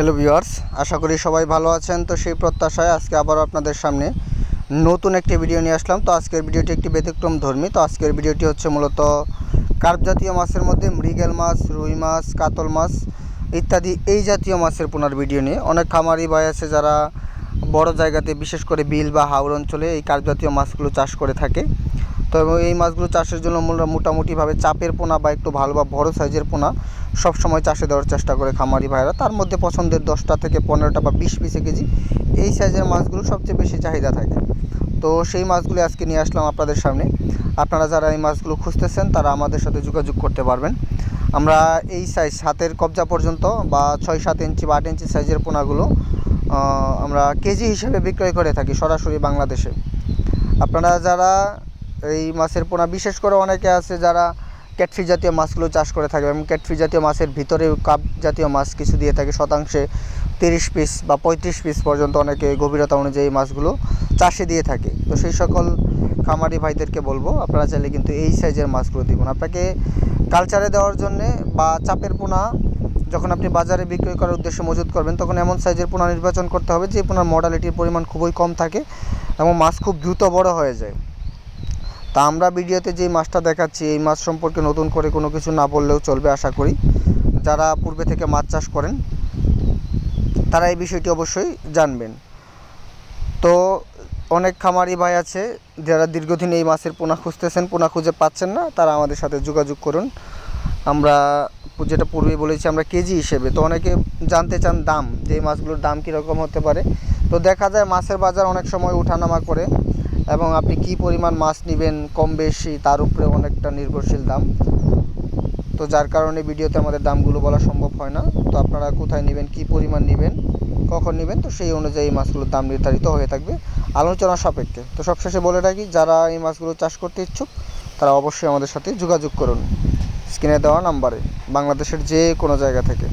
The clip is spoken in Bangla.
হ্যালো ভিউয়ার্স আশা করি সবাই ভালো আছেন। তো সেই প্রত্যাশায় আজকে আবারও আপনাদের সামনে নতুন একটি ভিডিও নিয়ে আসলাম। তো আজকের ভিডিওটি একটি ব্যতিক্রম ধর্মী। তো আজকের ভিডিওটি হচ্ছে মূলত কার্প জাতীয় মাছের মধ্যে মৃগেল মাছ, রুই মাছ, কাতল মাছ ইত্যাদি এই জাতীয় মাছের পোনার ভিডিও নিয়ে। অনেক খামারি ভাই আছে যারা বড় জায়গাতে বিশেষ করে বিল বা হাওড় অঞ্চলে এই কার্প জাতীয় মাছগুলো চাষ করে থাকে। তো এবং এই মাছগুলো চাষের জন্য মোটামুটিভাবে চাপের পোনা বা একটু ভালো বা বড় সাইজের পোনা সবসময় চাষে দেওয়ার চেষ্টা করে খামারি ভাইরা। তার মধ্যে পছন্দের দশটা থেকে পনেরোটা বা বিশ পিসে কেজি এই সাইজের মাছগুলো সবচেয়ে বেশি চাহিদা থাকে। তো সেই মাছগুলো আজকে নিয়ে আসলাম আপনাদের সামনে। আপনারা যারা এই মাছগুলো খুঁজতেছেন, তারা আমাদের সাথে যোগাযোগ করতে পারবেন। আমরা এই সাইজ হাতের কবজা পর্যন্ত বা ছয় সাত ইঞ্চি বা আট ইঞ্চি সাইজের পোনাগুলো আমরা কেজি হিসেবে বিক্রয় করে থাকি সরাসরি বাংলাদেশে। আপনারা যারা এই মাছের পোনা, বিশেষ করে অনেকে আছে যারা ক্যাটফি জাতীয় মাছগুলো চাষ করে থাকে এবং ক্যাটফি জাতীয় মাছের ভিতরে কাপ জাতীয় মাছ কিছু দিয়ে থাকে, শতাংশে তিরিশ পিস বা পঁয়ত্রিশ পিস পর্যন্ত অনেকে গভীরতা অনুযায়ী মাছগুলো চাষে দিয়ে থাকে। তো সেই সকল খামারি ভাইদেরকে বলব, আপনারা চাইলে কিন্তু এই সাইজের মাছগুলো দিবেন। আপনাকে কালচারে দেওয়ার জন্যে বা চাপের পোনা, যখন আপনি বাজারে বিক্রয় করার উদ্দেশ্যে মজুত করবেন, তখন এমন সাইজের পোনা নির্বাচন করতে হবে যে পোনার মডালিটির পরিমাণ খুবই কম থাকে এবং মাছ খুব দ্রুত বড় হয়ে যায়। তা আমরা ভিডিওতে যে মাছটা দেখাচ্ছি, এই মাছ সম্পর্কে নতুন করে কোনো কিছু না বললেও চলবে আশা করি। যারা পূর্বে থেকে মাছ চাষ করেন, তারা এই বিষয়টি অবশ্যই জানবেন। তো অনেক খামারি ভাই আছে, যারা দীর্ঘদিন এই মাছের পোনা খুঁজতেছেন, পোনা খুঁজে পাচ্ছেন না, তারা আমাদের সাথে যোগাযোগ করুন। আমরা যেটা পূর্বেই বলেছি, আমরা কেজি হিসেবে। তো অনেকে জানতে চান দাম, যে এই মাছগুলোর দাম কীরকম হতে পারে। তো দেখা যায় মাছের বাজার অনেক সময় ওঠানামা করে। এবং আপনি কি পরিমাণ মাছ নেবেন কম বেশি তার উপরে অনেকটা নির্ভরশীল দাম। তো যার কারণে ভিডিওতে আমাদের দামগুলো বলা সম্ভব হয় না। তো আপনারা কোথায় নেবেন, কি পরিমাণ নেবেন, কখন নেবেন, তো সেই অনুযায়ী মাছগুলোর দাম নির্ধারিত হয়ে থাকবে আলোচনা সাপেক্ষে। তো সবশেষে বলে রাখি, যারা এই মাছগুলো চাষ করতে ইচ্ছুক, তারা অবশ্যই আমাদের সাথে যোগাযোগ করুন। স্ক্রিনে দেওয়া নাম্বারে, বাংলাদেশের যে কোনো জায়গা থেকে।